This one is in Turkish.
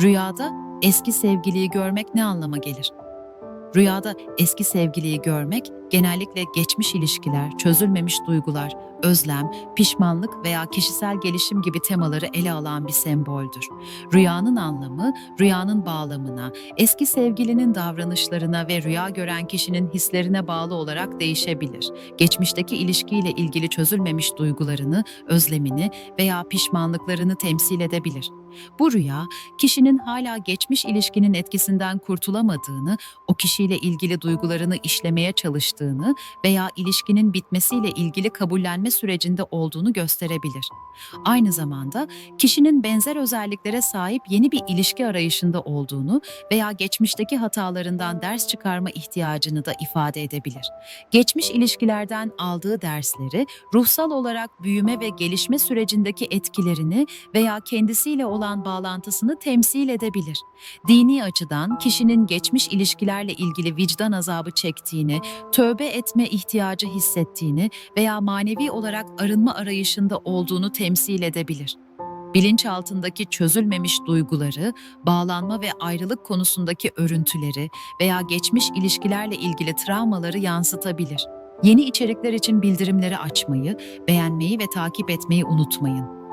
Rüyada eski sevgiliyi görmek ne anlama gelir? Rüyada eski sevgiliyi görmek genellikle geçmiş ilişkiler, çözülmemiş duygular, özlem, pişmanlık veya kişisel gelişim gibi temaları ele alan bir semboldür. Rüyanın anlamı, rüyanın bağlamına, eski sevgilinin davranışlarına ve rüya gören kişinin hislerine bağlı olarak değişebilir. Geçmişteki ilişkiyle ilgili çözülmemiş duygularını, özlemini veya pişmanlıklarını temsil edebilir. Bu rüya, kişinin hala geçmiş ilişkinin etkisinden kurtulamadığını, o kişiyle ilgili duygularını işlemeye çalıştığını veya ilişkinin bitmesiyle ilgili kabullenme sürecinde olduğunu gösterebilir. Aynı zamanda kişinin benzer özelliklere sahip yeni bir ilişki arayışında olduğunu veya geçmişteki hatalarından ders çıkarma ihtiyacını da ifade edebilir. Geçmiş ilişkilerden aldığı dersleri ruhsal olarak büyüme ve gelişme sürecindeki etkilerini veya kendisiyle olan bağlantısını temsil edebilir. Dini açıdan kişinin geçmiş ilişkilerle ilgili vicdan azabı çektiğini, tövbe etme ihtiyacı hissettiğini veya manevi olarak arınma arayışında olduğunu temsil edebilir. Bilinçaltındaki çözülmemiş duyguları, bağlanma ve ayrılık konusundaki örüntüleri veya geçmiş ilişkilerle ilgili travmaları yansıtabilir. Yeni içerikler için bildirimleri açmayı, beğenmeyi ve takip etmeyi unutmayın.